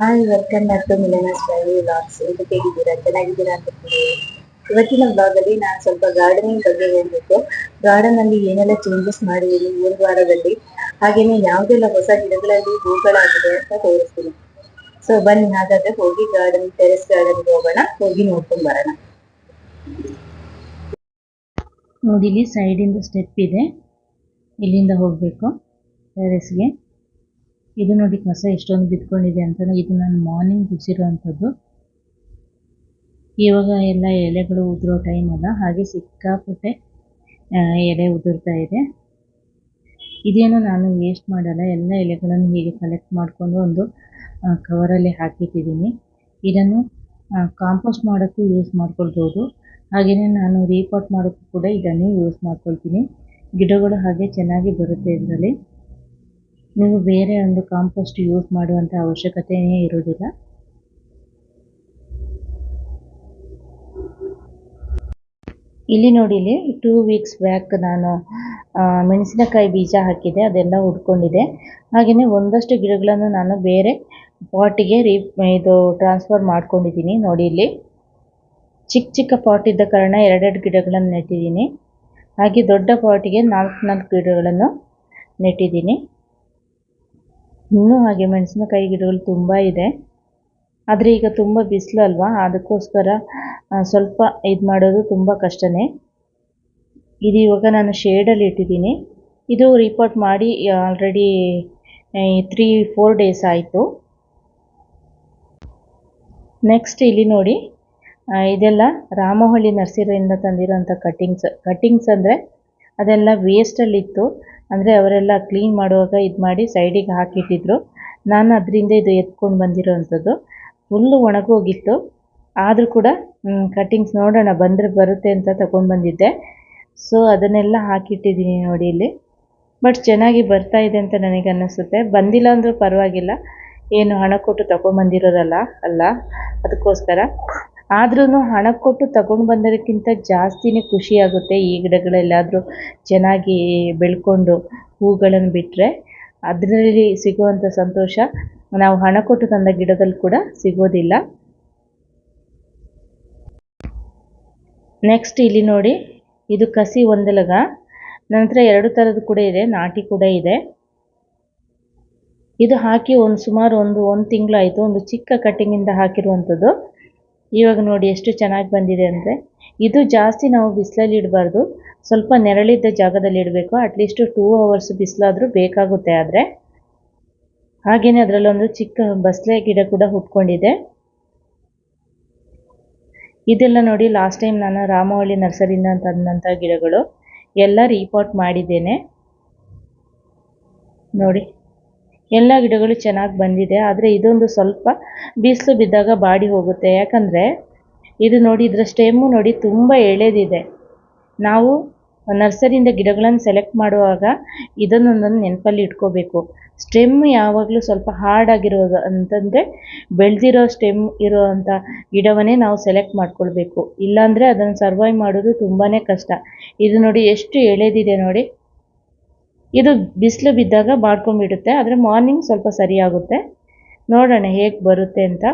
Hi welcome back to Milana family vlogs ಇದು ಹೇಗಿದ್ದೀರಾ? ಚೆನ್ನಾಗಿದ್ದೀರಾ ಅಂತ ಇವತ್ತಿನ ಬ್ಲಾಗ್ ಅಲ್ಲಿ ನಾನು ಸ್ವಲ್ಪ ಗಾರ್ಡನಿಂಗ್ ಬಗ್ಗೆ ಹೇಳಬೇಕು. ಗಾರ್ಡನ್ ಅಲ್ಲಿ ಏನೆಲ್ಲ ಚೇಂಜಸ್ ಮಾಡಿದ್ದೀನಿ ಮೂರು ವಾರದಲ್ಲಿ? ಹಾಗೇನೆ ಯಾವುದೆಲ್ಲ ಹೊಸ ಗಿಡಗಳಲ್ಲಿ ಹೂಗಳಾಗಿದೆ ಅಂತ ತೋರಿಸ್ತೀನಿ. ಸೊ ಬನ್ನಿ, ಹಾಗಾದ್ರೆ ಹೋಗಿ ಗಾರ್ಡನ್ ಟೆರೆಸ್ ಗಾರ್ಡನ್ ಹೋಗೋಣ. ಹೋಗಿ ನೋಡ್ಕೊಂಡ್ ಬರೋಣ. ನೋಡಿ, ಇಲ್ಲಿ ಸೈಡಿಂದ ಸ್ಟೆಪ್ ಇದೆ. ಇಲ್ಲಿಂದ ಹೋಗಬೇಕು ಟೆರೆಸ್ಗೆ ಇದು ನೋಡಿ ಕಸ ಎಷ್ಟೊಂದು ಬಿದ್ಕೊಂಡಿದೆ ಅಂತ ಇದು ನಾನು ಮಾರ್ನಿಂಗ್ ಗುಡಿಸಿರೋವಂಥದ್ದು ಇವಾಗ ಎಲ್ಲ ಎಲೆಗಳು ಉದುರೋ ಟೈಮ್ ಅಲ್ಲ, ಹಾಗೆ ಸಿಕ್ಕಾಪಟ್ಟೆ ಎಲೆ ಉದುರ್ತಾ ಇದೆ. ಇದೇನು ನಾನು ವೇಸ್ಟ್ ಮಾಡಲ್ಲ, ಎಲ್ಲ ಎಲೆಗಳನ್ನು ಹೀಗೆ ಕಲೆಕ್ಟ್ ಮಾಡಿಕೊಂಡು ಒಂದು ಕವರಲ್ಲಿ ಹಾಕಿಟ್ಟಿದ್ದೀನಿ. ಇದನ್ನು ಕಾಂಪೋಸ್ಟ್ ಮಾಡೋಕ್ಕೂ ಯೂಸ್ ಮಾಡ್ಕೊಳ್ಬೋದು. ಹಾಗೆಯೇ ನಾನು ರೀಪಾಟ್ ಮಾಡೋಕ್ಕೂ ಕೂಡ ಇದನ್ನೇ ಯೂಸ್ ಮಾಡ್ಕೊಳ್ತೀನಿ. ಗಿಡಗಳು ಹಾಗೆ ಚೆನ್ನಾಗಿ ಬರುತ್ತೆ ಇದರಲ್ಲಿ. ನೀವು ಬೇರೆ ಒಂದು ಕಾಂಪೋಸ್ಟ್ ಯೂಸ್ ಮಾಡುವಂಥ ಅವಶ್ಯಕತೆಯೇ ಇರೋದಿಲ್ಲ ಇಲ್ಲಿ ನೋಡಿ, ಇಲ್ಲಿ ಟೂ ವೀಕ್ಸ್ ಬ್ಯಾಕ್ ನಾನು ಮೆಣಸಿನಕಾಯಿ ಬೀಜ ಹಾಕಿದೆ, ಅದೆಲ್ಲ ಉಡ್ಕೊಂಡಿದೆ. ಹಾಗೆಯೇ ಒಂದಷ್ಟು ಗಿಡಗಳನ್ನು ನಾನು ಬೇರೆ ಪಾಟಿಗೆ ರೀ ಇದು ಟ್ರಾನ್ಸ್ಫರ್ ಮಾಡ್ಕೊಂಡಿದ್ದೀನಿ. ನೋಡಿ ಇಲ್ಲಿ, ಚಿಕ್ಕ ಚಿಕ್ಕ ಪಾಟ್ ಇದ್ದ ಕಾರಣ ಎರಡೆರಡು ಗಿಡಗಳನ್ನು ನೆಟ್ಟಿದ್ದೀನಿ. ಹಾಗೆ ದೊಡ್ಡ ಪಾಟಿಗೆ ನಾಲ್ಕು ನಾಲ್ಕು ಗಿಡಗಳನ್ನು ನೆಟ್ಟಿದ್ದೀನಿ. ಇನ್ನೂ ಹಾಗೆ ಮೆಣಸಿನಕಾಯಿ ಗಿಡಗಳು ತುಂಬ ಇದೆ. ಆದರೆ ಈಗ ತುಂಬ ಬಿಸಿಲು ಅಲ್ವಾ? ಅದಕ್ಕೋಸ್ಕರ ಸ್ವಲ್ಪ ಇದು ಮಾಡೋದು ತುಂಬ ಕಷ್ಟನೇ. ಇದು ಇವಾಗ ನಾನು ಶೇಡಲ್ಲಿ ಇಟ್ಟಿದ್ದೀನಿ. ಇದು ರಿಪೋರ್ಟ್ ಮಾಡಿ ಆಲ್ರೆಡಿ ತ್ರೀ ಫೋರ್ ಡೇಸ್ ಆಯಿತು. ನೆಕ್ಸ್ಟ್ ಇಲ್ಲಿ ನೋಡಿ ಇದೆಲ್ಲ ರಾಮಹಳ್ಳಿ ನರ್ಸರಿಯಿಂದ ತಂದಿರೋಂಥ ಕಟ್ಟಿಂಗ್ಸ್ ಕಟ್ಟಿಂಗ್ಸ್ ಅಂದರೆ ಅದೆಲ್ಲ ವೇಸ್ಟಲ್ಲಿತ್ತು ಅಂದರೆ ಅವರೆಲ್ಲ ಕ್ಲೀನ್ ಮಾಡುವಾಗ ಇದು ಮಾಡಿ ಸೈಡಿಗೆ ಹಾಕಿಟ್ಟಿದ್ರು. ನಾನು ಅದರಿಂದ ಇದು ಎತ್ಕೊಂಡು ಬಂದಿರೋವಂಥದ್ದು ಫುಲ್ಲು ಒಣಗೋಗಿತ್ತು. ಆದರೂ ಕೂಡ ಕಟ್ಟಿಂಗ್ಸ್ ನೋಡೋಣ, ಬಂದರೆ ಬರುತ್ತೆ ಅಂತ ತಗೊಂಡು ಬಂದಿದ್ದೆ. ಸೊ ಅದನ್ನೆಲ್ಲ ಹಾಕಿಟ್ಟಿದ್ದೀನಿ ನೋಡಿ ಇಲ್ಲಿ. ಬಟ್ ಚೆನ್ನಾಗಿ ಬರ್ತಾ ಇದೆ ಅಂತ ನನಗೆ ಅನ್ನಿಸುತ್ತೆ. ಬಂದಿಲ್ಲ ಅಂದರೂ ಪರವಾಗಿಲ್ಲ. ಏನು ಹಣ ಕೊಟ್ಟು ತಗೊಂಬಂದಿರೋದಲ್ಲ ಅಲ್ಲ? ಅದಕ್ಕೋಸ್ಕರ. ಆದ್ರೂ ಹಣ ಕೊಟ್ಟು ತಗೊಂಡು ಬಂದೋದಕ್ಕಿಂತ ಜಾಸ್ತಿನೇ ಖುಷಿಯಾಗುತ್ತೆ ಈ ಗಿಡಗಳೆಲ್ಲಾದರೂ ಚೆನ್ನಾಗಿ ಬೆಳ್ಕೊಂಡು ಹೂಗಳನ್ನು ಬಿಟ್ಟರೆ ಅದರಲ್ಲಿ ಸಿಗುವಂಥ ಸಂತೋಷ, ನಾವು ಹಣ ಕೊಟ್ಟು ತಂದ ಗಿಡದಲ್ಲಿ ಕೂಡ ಸಿಗೋದಿಲ್ಲ. ನೆಕ್ಸ್ಟ್ ಇಲ್ಲಿ ನೋಡಿ, ಇದು ಕಸಿ ಒಂದಲಗ. ನಂತರ ಎರಡು ಥರದ್ದು ಕೂಡ ಇದೆ, ನಾಟಿ ಕೂಡ ಇದೆ. ಇದು ಹಾಕಿ ಒಂದು ಸುಮಾರು ಒಂದು ಒಂದು ತಿಂಗಳಾಯಿತು, ಒಂದು ಚಿಕ್ಕ ಕಟ್ಟಿಂಗಿಂದ ಹಾಕಿರುವಂಥದ್ದು. ಇವಾಗ ನೋಡಿ ಎಷ್ಟು ಚೆನ್ನಾಗಿ ಬಂದಿದೆ ಅಂದರೆ. ಇದು ಜಾಸ್ತಿ ನಾವು ಬಿಸಿಲಲ್ಲಿ ಇಡಬಾರ್ದು. ಸ್ವಲ್ಪ ನೆರಳಿದ್ದ ಜಾಗದಲ್ಲಿ ಇಡಬೇಕು. ಅಟ್ಲೀಸ್ಟ್ ಟೂ ಅವರ್ಸ್ ಬಿಸಿಲಾದರೂ ಬೇಕಾಗುತ್ತೆ ಆದರೆ. ಹಾಗೆಯೇ ಅದರಲ್ಲೊಂದು ಚಿಕ್ಕ ಬಸಳೆ ಗಿಡ ಕೂಡ ಹುಟ್ಕೊಂಡಿದೆ. ಇದೆಲ್ಲ ನೋಡಿ ಲಾಸ್ಟ್ ಟೈಮ್ ನಾನು ರಾಮವಳ್ಳಿ ನರ್ಸರಿಯಿಂದ ತಂದಂಥ ಗಿಡಗಳು. ಎಲ್ಲ ರೀಪಾಟ್ ಮಾಡಿದ್ದೇನೆ. ನೋಡಿ. ಎಲ್ಲ ಗಿಡಗಳು ಚೆನ್ನಾಗಿ ಬಂದಿದೆ, ಆದರೆ ಇದೊಂದು ಸ್ವಲ್ಪ ಬಿಸಿಲು ಬಿದ್ದಾಗ ಬಾಡಿ ಹೋಗುತ್ತೆ. ಯಾಕಂದರೆ ಇದು ನೋಡಿ, ಇದರ ಸ್ಟೆಮ್ಮು ನೋಡಿ ತುಂಬ ಎಳೆದಿದೆ. ನಾವು ನರ್ಸರಿಯಿಂದ ಗಿಡಗಳನ್ನು ಸೆಲೆಕ್ಟ್ ಮಾಡುವಾಗ ಇದನ್ನೊಂದನ್ನು ನೆನಪಲ್ಲಿ ಇಟ್ಕೋಬೇಕು. ಸ್ಟೆಮ್ ಯಾವಾಗಲೂ ಸ್ವಲ್ಪ ಹಾರ್ಡ್ ಆಗಿರೋದು ಅಂತಂದರೆ ಬೆಳೆದಿರೋ ಸ್ಟೆಮ್ ಇರೋವಂಥ ಗಿಡವನ್ನೇ ನಾವು ಸೆಲೆಕ್ಟ್ ಮಾಡ್ಕೊಳ್ಬೇಕು. ಇಲ್ಲಾಂದರೆ ಅದನ್ನು ಸರ್ವೈವ್ ಮಾಡೋದು ತುಂಬಾ ಕಷ್ಟ. ಇದು ನೋಡಿ ಎಷ್ಟು ಎಳೆದಿದೆ ನೋಡಿ ಇದು ಬಿಸಿಲು ಬಿದ್ದಾಗ ಬಾಡ್ಕೊಂಡ್ಬಿಡುತ್ತೆ ಆದರೆ ಮಾರ್ನಿಂಗ್ ಸ್ವಲ್ಪ ಸರಿಯಾಗುತ್ತೆ. ನೋಡೋಣ ಹೇಗೆ ಬರುತ್ತೆ ಅಂತ.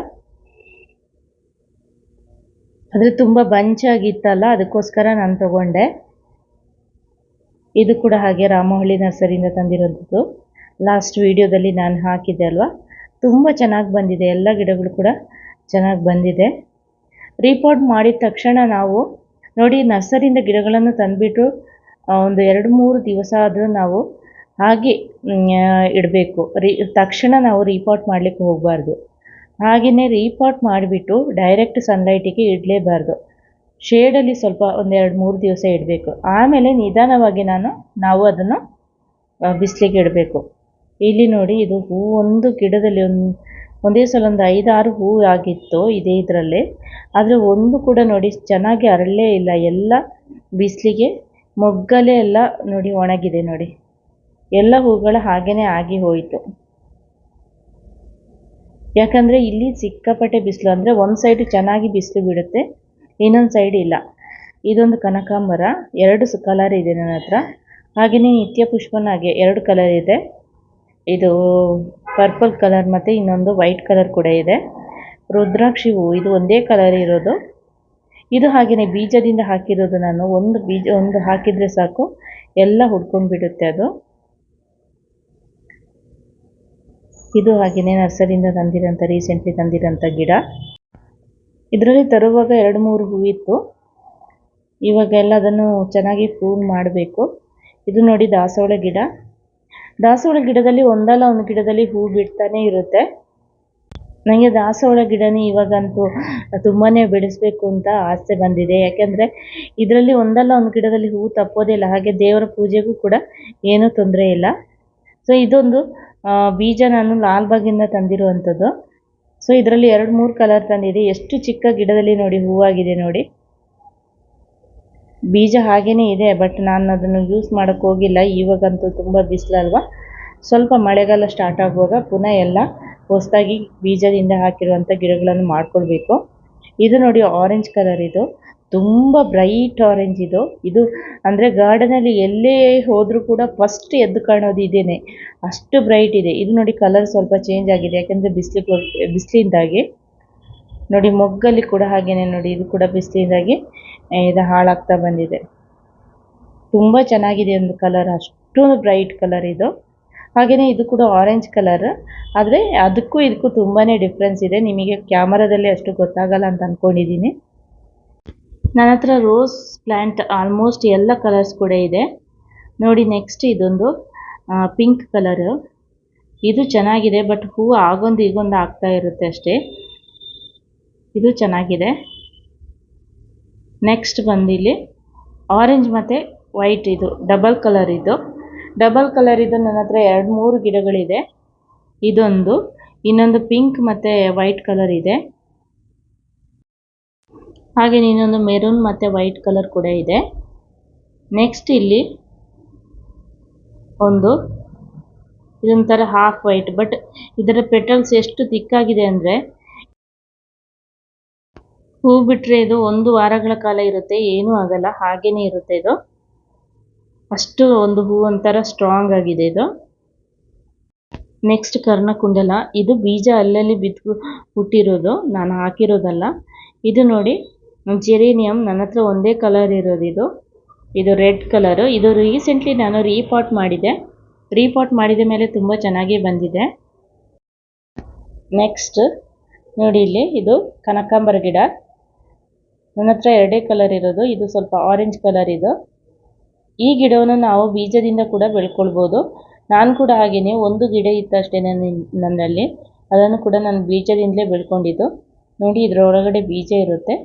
ಆದರೆ ತುಂಬ ಬಂಚಾಗಿತ್ತಲ್ಲ, ಅದಕ್ಕೋಸ್ಕರ ನಾನು ತಗೊಂಡೆ. ಇದು ಕೂಡ ಹಾಗೆ ರಾಮಹಳ್ಳಿ ನರ್ಸರಿಯಿಂದ ತಂದಿರೋದು ಲಾಸ್ಟ್ ವಿಡಿಯೋದಲ್ಲಿ ನಾನು ಹಾಕಿದ್ದೆ ಅಲ್ವಾ? ತುಂಬ ಚೆನ್ನಾಗಿ ಬಂದಿದೆ. ಎಲ್ಲ ಗಿಡಗಳು ಕೂಡ ಚೆನ್ನಾಗಿ ಬಂದಿದೆ. ರೀಪೋರ್ಟ್ ಮಾಡಿದ ತಕ್ಷಣ ನಾವು ನೋಡಿ ನರ್ಸರಿಯಿಂದ ಗಿಡಗಳನ್ನು ತಂದುಬಿಟ್ಟು ಒಂದು ಎರಡು ಮೂರು ದಿವಸ ಆದರೂ ನಾವು ಹಾಗೆ ಇಡಬೇಕು. ರೀ, ತಕ್ಷಣ ನಾವು ರೀಪಾಟ್ ಮಾಡಲಿಕ್ಕೆ ಹೋಗಬಾರ್ದು. ಹಾಗೆಯೇ ರೀಪಾಟ್ ಮಾಡಿಬಿಟ್ಟು ಡೈರೆಕ್ಟ್ ಸನ್ಲೈಟಿಗೆ ಇಡಲೇಬಾರ್ದು. ಶೇಡಲ್ಲಿ ಸ್ವಲ್ಪ ಒಂದು ಎರಡು ಮೂರು ದಿವಸ ಇಡಬೇಕು. ಆಮೇಲೆ ನಿಧಾನವಾಗಿ ನಾನು, ನಾವು ಅದನ್ನು ಬಿಸಿಲಿಗೆ ಇಡಬೇಕು. ಇಲ್ಲಿ ನೋಡಿ ಇದು ಹೂ, ಒಂದು ಗಿಡದಲ್ಲಿ ಒಂದು, ಒಂದೇ ಸಲ ಒಂದು ಐದಾರು ಹೂ ಆಗಿತ್ತು ಇದೇ ಇದರಲ್ಲಿ. ಆದರೆ ಒಂದು ಕೂಡ ನೋಡಿ ಚೆನ್ನಾಗಿ ಅರಳಲೇ ಇಲ್ಲ. ಎಲ್ಲ ಬಿಸಿಲಿಗೆ ಮೊಗ್ಗಲೇ ಎಲ್ಲ ನೋಡಿ ಒಣಗಿದೆ ನೋಡಿ. ಎಲ್ಲ ಹೂಗಳು ಹಾಗೇ ಆಗಿ ಹೋಯಿತು. ಯಾಕಂದರೆ ಇಲ್ಲಿ ಸಿಕ್ಕಾಪಟ್ಟೆ ಬಿಸಿಲು, ಅಂದರೆ ಒಂದು ಸೈಡ್ ಚೆನ್ನಾಗಿ ಬಿಸಿಲು ಬಿಡುತ್ತೆ, ಇನ್ನೊಂದು ಸೈಡ್ ಇಲ್ಲ. ಇದೊಂದು ಕನಕಾಂಬರ, ಎರಡು ಕಲರ್ ಇದೆ ನನ್ನ ಹತ್ರ. ಹಾಗೆಯೇ ನಿತ್ಯ ಪುಷ್ಪನ ಹಾಗೆ ಎರಡು ಕಲರ್ ಇದೆ. ಇದು ಪರ್ಪಲ್ ಕಲರ್ ಮತ್ತು ಇನ್ನೊಂದು ವೈಟ್ ಕಲರ್ ಕೂಡ ಇದೆ. ರುದ್ರಾಕ್ಷಿ ಹೂವು ಇದು ಒಂದೇ ಕಲರ್ ಇರೋದು. ಇದು ಹಾಗೆಯೇ ಬೀಜದಿಂದ ಹಾಕಿರೋದು ನಾನು. ಒಂದು ಬೀಜ, ಒಂದು ಹಾಕಿದರೆ ಸಾಕು. ಎಲ್ಲ ಹುಡ್ಕೊಂಡು ಬಿಡುತ್ತೆ ಅದು. ಇದು ಹಾಗೆಯೇ ನರ್ಸರಿಯಿಂದ ತಂದಿರೋಂಥ, ರೀಸೆಂಟ್ಲಿ ತಂದಿರೋಂಥ ಗಿಡ. ಇದರಲ್ಲಿ ತರುವಾಗ ಎರಡು ಮೂರು ಹೂವಿತ್ತು ಇವಾಗೆಲ್ಲ ಅದನ್ನು ಚೆನ್ನಾಗಿ ಪ್ರೂವ್ ಮಾಡಬೇಕು. ಇದು ನೋಡಿ ದಾಸವಾಳ ಗಿಡ. ದಾಸವಾಳ ಗಿಡದಲ್ಲಿ ಒಂದಲ್ಲ ಒಂದು ಗಿಡದಲ್ಲಿ ಹೂ ಬಿಡ್ತಾನೆ ಇರುತ್ತೆ. ನನಗೆ ದಾಸವಾಳ ಗಿಡನೇ ಇವಾಗಂತೂ ತುಂಬಾ ಬೆಳೆಸಬೇಕು ಅಂತ ಆಸೆ ಬಂದಿದೆ. ಯಾಕೆಂದರೆ ಇದರಲ್ಲಿ ಒಂದಲ್ಲ ಒಂದು ಗಿಡದಲ್ಲಿ ಹೂವು ತಪ್ಪೋದೇ ಇಲ್ಲ, ಹಾಗೆ ದೇವರ ಪೂಜೆಗೂ ಕೂಡ ಏನೂ ತೊಂದರೆ ಇಲ್ಲ. ಸೊ ಇದೊಂದು ಬೀಜ ನಾನು ಲಾಲ್ಬಾಗಿಂದ ತಂದಿರುವಂಥದ್ದು. ಸೊ ಇದರಲ್ಲಿ ಎರಡು ಮೂರು ಕಲರ್ ತಂದಿದೆ. ಎಷ್ಟು ಚಿಕ್ಕ ಗಿಡದಲ್ಲಿ ನೋಡಿ ಹೂವಾಗಿದೆ ನೋಡಿ. ಬೀಜ ಹಾಗೇ ಇದೆ ಬಟ್ ನಾನು ಅದನ್ನು ಯೂಸ್ ಮಾಡೋಕ್ಕೋಗಿಲ್ಲ ಇವಾಗಂತೂ ತುಂಬ ಬಿಸಿಲಲ್ವಾ? ಸ್ವಲ್ಪ ಮಳೆಗಾಲ ಸ್ಟಾರ್ಟ್ ಆಗುವಾಗ ಪುನಃ ಎಲ್ಲ ಹೊಸದಾಗಿ ಬೀಜದಿಂದ ಹಾಕಿರುವಂಥ ಗಿಡಗಳನ್ನು ಮಾಡ್ಕೊಳ್ಬೇಕು. ಇದು ನೋಡಿ ಆರೆಂಜ್ ಕಲರ್ ಇದು. ತುಂಬ ಬ್ರೈಟ್ ಆರೆಂಜ್ ಇದು. ಇದು ಅಂದರೆ ಗಾರ್ಡನಲ್ಲಿ ಎಲ್ಲೇ ಹೋದರೂ ಕೂಡ ಫಸ್ಟ್ ಎದ್ದು ಕಾಣೋದು ಇದೇನೆ. ಅಷ್ಟು ಬ್ರೈಟ್ ಇದೆ. ಇದು ನೋಡಿ ಕಲರ್ ಸ್ವಲ್ಪ ಚೇಂಜ್ ಆಗಿದೆ. ಯಾಕೆಂದರೆ ಬಿಸಿಲು ಬಿಸಿಲಿಂದಾಗಿ. ನೋಡಿ ಮೊಗ್ಗಲ್ಲಿ ಕೂಡ ಹಾಗೇನೆ ನೋಡಿ, ಇದು ಕೂಡ ಬಿಸಿಲಿಂದಾಗಿ ಇದು ಹಾಳಾಗ್ತಾ ಬಂದಿದೆ. ತುಂಬ ಚೆನ್ನಾಗಿದೆ ಒಂದು ಕಲರ್ ಅಷ್ಟು ಬ್ರೈಟ್ ಕಲರ್ ಇದು. ಹಾಗೆಯೇ ಇದು ಕೂಡ ಆರೆಂಜ್ ಕಲರ್ ಆದರೆ ಅದಕ್ಕೂ ಇದಕ್ಕೂ ತುಂಬಾ ಡಿಫ್ರೆನ್ಸ್ ಇದೆ. ನಿಮಗೆ ಕ್ಯಾಮರಾದಲ್ಲಿ ಅಷ್ಟು ಗೊತ್ತಾಗಲ್ಲ ಅಂತ ಅಂದ್ಕೊಂಡಿದ್ದೀನಿ ನನ್ನ ಹತ್ರ ರೋಸ್ ಪ್ಲ್ಯಾಂಟ್ ಆಲ್ಮೋಸ್ಟ್ ಎಲ್ಲ ಕಲರ್ಸ್ ಕೂಡ ಇದೆ. ನೋಡಿ ನೆಕ್ಸ್ಟ್ ಇದೊಂದು ಪಿಂಕ್ ಕಲರ್ ಇದು ಚೆನ್ನಾಗಿದೆ ಬಟ್ ಹೂವು ಆಗೊಂದು ಈಗೊಂದು ಆಗ್ತಾ ಇರುತ್ತೆ ಅಷ್ಟೇ. ಇದು ಚೆನ್ನಾಗಿದೆ. ನೆಕ್ಸ್ಟ್ ಬಂದಿಲ್ಲಿ ಆರೆಂಜ್ ಮತ್ತು ವೈಟ್ ಇದು ಡಬಲ್ ಕಲರ್ ಇದು. ಡಬಲ್ ಕಲರ್ ಇದು ನನ್ನ ಹತ್ರ ಎರಡು ಮೂರು ಗಿಡಗಳಿದೆ. ಇದೊಂದು, ಇನ್ನೊಂದು ಪಿಂಕ್ ಮತ್ತು ವೈಟ್ ಕಲರ್ ಇದೆ. ಹಾಗೆ ಇನ್ನೊಂದು ಮೆರೂನ್ ಮತ್ತು ವೈಟ್ ಕಲರ್ ಕೂಡ ಇದೆ. ನೆಕ್ಸ್ಟ್ ಇಲ್ಲಿ ಒಂದು, ಇದೊಂಥರ ಹಾಫ್ ವೈಟ್, ಬಟ್ ಇದರ ಪೆಟ್ರೋಲ್ಸ್ ಎಷ್ಟು ತಿಕ್ಕಾಗಿದೆ ಅಂದರೆ ಹೂ ಬಿಟ್ಟರೆ ಇದು ಒಂದು ವಾರಗಳ ಕಾಲ ಇರುತ್ತೆ, ಏನೂ ಆಗಲ್ಲ, ಹಾಗೇನೇ ಇರುತ್ತೆ ಇದು. ಅಷ್ಟು ಒಂದು ಹೂ ಒಂಥರ ಸ್ಟ್ರಾಂಗ್ ಆಗಿದೆ ಇದು. ನೆಕ್ಸ್ಟ್ ಕರ್ಣಕುಂಡಲ. ಇದು ಬೀಜ ಅಲ್ಲಲ್ಲಿ ಬಿದ್ದು ಹುಟ್ಟಿರೋದು. ನಾನು ಹಾಕಿರೋದಲ್ಲ. ಇದು ನೋಡಿ ಜೆರೇನಿಯಂ ನನ್ನ ಹತ್ರ ಒಂದೇ ಕಲರ್ ಇರೋದು ಇದು. ಇದು ರೆಡ್ ಕಲರು ಇದು ರೀಸೆಂಟ್ಲಿ ನಾನು ರೀಪಾಟ್ ಮಾಡಿದೆ. ರೀಪಾಟ್ ಮಾಡಿದ ಮೇಲೆ ತುಂಬ ಚೆನ್ನಾಗಿ ಬಂದಿದೆ. ನೆಕ್ಸ್ಟ್ ನೋಡಿ ಇಲ್ಲಿ, ಇದು ಕನಕಾಂಬರ ಗಿಡ. ನನ್ನ ಹತ್ರ ಎರಡೇ ಕಲರ್ ಇರೋದು. ಇದು ಸ್ವಲ್ಪ ಆರೆಂಜ್ ಕಲರ್ ಇದು. ಈ ಗಿಡವನ್ನು ನಾವು ಬೀಜದಿಂದ ಕೂಡ ಬೆಳ್ಕೊಳ್ಬೋದು. ನಾನು ಕೂಡ ಹಾಗೆಯೇ ಒಂದು ಗಿಡ ಇತ್ತು ಅಷ್ಟೇ ನನ್ನ ನನ್ನಲ್ಲಿ. ಅದನ್ನು ಕೂಡ ನಾನು ಬೀಜದಿಂದಲೇ ಬೆಳ್ಕೊಂಡಿದ್ದು. ನೋಡಿ, ಇದರೊಳಗಡೆ ಬೀಜ ಇರುತ್ತೆ.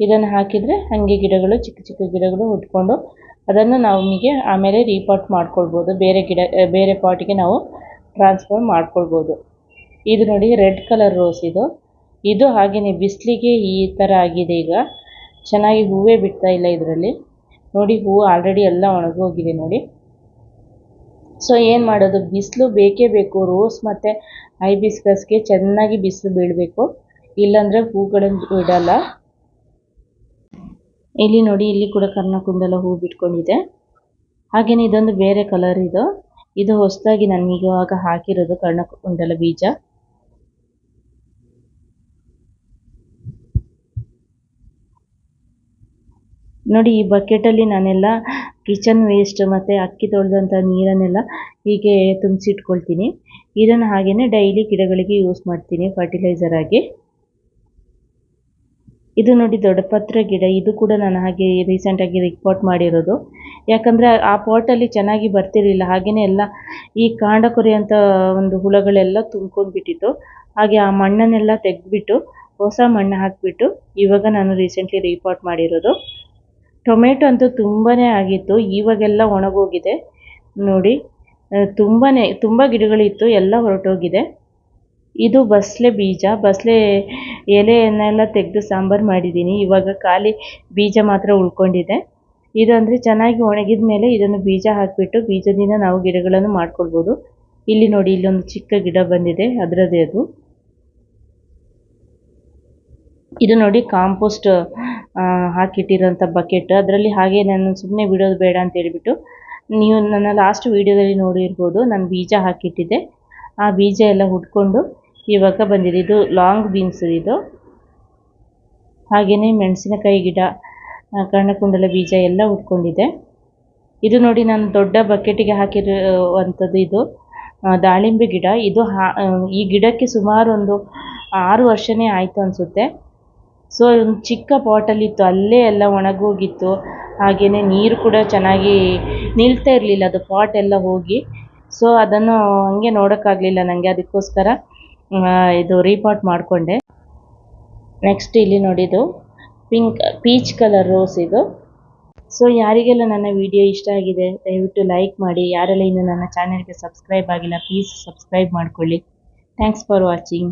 ಇದನ್ನು ಹಾಕಿದರೆ ಹಾಗೆ ಗಿಡಗಳು, ಚಿಕ್ಕ ಚಿಕ್ಕ ಗಿಡಗಳು ಹುಟ್ಕೊಂಡು ಅದನ್ನು ನಮಗೆ ಆಮೇಲೆ ರೀಪಾಟ್ ಮಾಡ್ಕೊಳ್ಬೋದು. ಬೇರೆ ಗಿಡ ಬೇರೆ ಪಾಟಿಗೆ ನಾವು ಟ್ರಾನ್ಸ್ಫರ್ ಮಾಡ್ಕೊಳ್ಬೋದು. ಇದು ನೋಡಿ, ರೆಡ್ ಕಲರ್ ರೋಸ್ ಇದು. ಇದು ಹಾಗೆಯೇ ಬಿಸಿಲಿಗೆ ಈ ಥರ ಆಗಿದೆ ಈಗ. ಚೆನ್ನಾಗಿ ಹೂವೇ ಬಿಡ್ತಾ ಇಲ್ಲ ಇದರಲ್ಲಿ. ನೋಡಿ ಹೂವು ಆಲ್ರೆಡಿ ಎಲ್ಲ ಒಣಗೋಗಿದೆ ನೋಡಿ. ಸೊ ಏನು ಮಾಡೋದು? ಬಿಸಿಲು ಬೇಕೇ ಬೇಕು. ರೋಸ್ ಮತ್ತು ಐಬಿಸ್ಕಸ್ಗೆ ಚೆನ್ನಾಗಿ ಬಿಸಿಲು ಬೀಳಬೇಕು. ಇಲ್ಲಾಂದರೆ ಹೂಗಳನ್ನು ಬಿಡಲ್ಲ. ಇಲ್ಲಿ ನೋಡಿ, ಇಲ್ಲಿ ಕೂಡ ಕರ್ಣಕುಂಡಲ ಹೂ ಬಿಟ್ಕೊಂಡಿದೆ. ಹಾಗೆಯೇ ಇದೊಂದು ಬೇರೆ ಕಲರ್ ಇದು. ಇದು ಹೊಸದಾಗಿ ನಾನು ಇವಾಗ ಹಾಕಿರೋದು ಕರ್ಣಕುಂಡಲ ಬೀಜ. ನೋಡಿ, ಈ ಬಕೆಟ್ ಅಲ್ಲಿ ನಾನೆಲ್ಲ ಕಿಚನ್ ವೇಸ್ಟ್ ಮತ್ತೆ ಅಕ್ಕಿ ತೊಳೆದಂತ ನೀರನ್ನೆಲ್ಲ ಹೀಗೆ ತುಂಬಿಸಿ ಇಟ್ಕೊಳ್ತೀನಿ ಇದನ್ನು ಹಾಗೇನೆ ಡೈಲಿ ಗಿಡಗಳಿಗೆ ಯೂಸ್ ಮಾಡ್ತೀನಿ ಫರ್ಟಿಲೈಸರ್ ಆಗಿ. ಇದು ನೋಡಿ, ದೊಡ್ಡ ಪತ್ರ ಗಿಡ. ಇದು ಕೂಡ ನಾನು ಹಾಗೆ ರೀಸೆಂಟಾಗಿ ರಿಪೋರ್ಟ್ ಮಾಡಿರೋದು. ಯಾಕಂದರೆ ಆ ಪಾಟಲ್ಲಿ ಚೆನ್ನಾಗಿ ಬರ್ತಿರಲಿಲ್ಲ. ಹಾಗೆಯೇ ಎಲ್ಲ ಈ ಕಾಂಡ ಅಂತ ಒಂದು ಹುಳಗಳೆಲ್ಲ ತುಂಬ್ಕೊಂಡು ಬಿಟ್ಟಿತ್ತು ಹಾಗೆ ಆ ಮಣ್ಣನ್ನೆಲ್ಲ ತೆಗೆದ್ಬಿಟ್ಟು ಹೊಸ ಮಣ್ಣು ಹಾಕಿಬಿಟ್ಟು ಇವಾಗ ನಾನು ರೀಸೆಂಟ್ಲಿ ರಿಪೋರ್ಟ್ ಮಾಡಿರೋದು. ಟೊಮೆಟೊ ಅಂತೂ ತುಂಬಾ ಆಗಿತ್ತು, ಇವಾಗೆಲ್ಲ ಒಣಗೋಗಿದೆ. ನೋಡಿ ತುಂಬಾ ತುಂಬ ಗಿಡಗಳಿತ್ತು, ಎಲ್ಲ ಹೊರಟೋಗಿದೆ. ಇದು ಬಸಳೆ ಬೀಜ ಬಸಳೆ ಎಲೆಯನ್ನೆಲ್ಲ ತೆಗೆದು ಸಾಂಬಾರು ಮಾಡಿದ್ದೀನಿ. ಇವಾಗ ಖಾಲಿ ಬೀಜ ಮಾತ್ರ ಉಳ್ಕೊಂಡಿದೆ. ಇದು ಅಂದರೆ ಚೆನ್ನಾಗಿ ಒಣಗಿದ ಮೇಲೆ ಇದನ್ನು ಬೀಜ ಹಾಕಿಬಿಟ್ಟು ಬೀಜದಿಂದ ನಾವು ಗಿಡಗಳನ್ನು ಮಾಡ್ಕೊಳ್ಬೋದು. ಇಲ್ಲಿ ನೋಡಿ, ಇಲ್ಲೊಂದು ಚಿಕ್ಕ ಗಿಡ ಬಂದಿದೆ, ಅದರದ್ದೇ ಅದು. ಇದು ನೋಡಿ, ಕಾಂಪೋಸ್ಟ್ ಹಾಕಿಟ್ಟಿರೋಂಥ ಬಕೆಟ್ ಅದರಲ್ಲಿ ಹಾಗೆ ನಾನು ಸುಮ್ಮನೆ ಬಿಡೋದು ಬೇಡ ಅಂತ ಹೇಳ್ಬಿಟ್ಟು ನೀವು ನನ್ನ ಲಾಸ್ಟ್ ವೀಡಿಯೋದಲ್ಲಿ ನೋಡಿರ್ಬೋದು ನಾನು ಬೀಜ ಹಾಕಿಟ್ಟಿದ್ದೆ. ಆ ಬೀಜ ಎಲ್ಲ ಹುಡ್ಕೊಂಡು ಇವಾಗ ಬಂದಿದೆ. ಇದು ಲಾಂಗ್ ಬೀನ್ಸ್ ಇದು. ಹಾಗೆಯೇ ಮೆಣಸಿನಕಾಯಿ ಗಿಡ ಕರ್ಣಕುಂಡಲ ಬೀಜ ಎಲ್ಲ ಹುಟ್ಕೊಂಡಿದೆ ಇದು ನೋಡಿ ನಾನು ದೊಡ್ಡ ಬಕೆಟಿಗೆ ಹಾಕಿರುವಂಥದ್ದು ಇದು. ದಾಳಿಂಬೆ ಗಿಡ. ಇದು ಈ ಗಿಡಕ್ಕೆ ಸುಮಾರು ಒಂದು ಆರು ವರ್ಷನೇ ಆಯಿತು ಅನಿಸುತ್ತೆ. ಸೊ ಒಂದು ಚಿಕ್ಕ ಪಾಟಲ್ಲಿತ್ತು ಅಲ್ಲೇ ಎಲ್ಲ ಒಣಗೋಗಿತ್ತು. ಹಾಗೆಯೇ ನೀರು ಕೂಡ ಚೆನ್ನಾಗಿ ನಿಲ್ತಾ ಇರಲಿಲ್ಲ, ಅದು ಪಾಟ್ ಎಲ್ಲ ಹೋಗಿ. ಸೊ ಅದನ್ನು ಹಂಗೆ ನೋಡೋಕ್ಕಾಗಲಿಲ್ಲ ನನಗೆ ಅದಕ್ಕೋಸ್ಕರ ಇದು ರೀಪಾಟ್ ಮಾಡಿಕೊಂಡೆ. ನೆಕ್ಸ್ಟ್ ಇಲ್ಲಿ ನೋಡಿದ್ದು ಪಿಂಕ್ ಪೀಚ್ ಕಲರ್ ರೋಸ್ ಇದು. ಸೊ ಯಾರಿಗೆಲ್ಲ ನನ್ನ ವಿಡಿಯೋ ಇಷ್ಟ ಆಗಿದೆ, ದಯವಿಟ್ಟು ಲೈಕ್ ಮಾಡಿ. ಯಾರೆಲ್ಲ ಇನ್ನು ನನ್ನ ಚಾನೆಲ್ಗೆ ಸಬ್ಸ್ಕ್ರೈಬ್ ಆಗಿಲ್ಲ ಪ್ಲೀಸ್ ಸಬ್ಸ್ಕ್ರೈಬ್ ಮಾಡ್ಕೊಳ್ಳಿ. Thanks for watching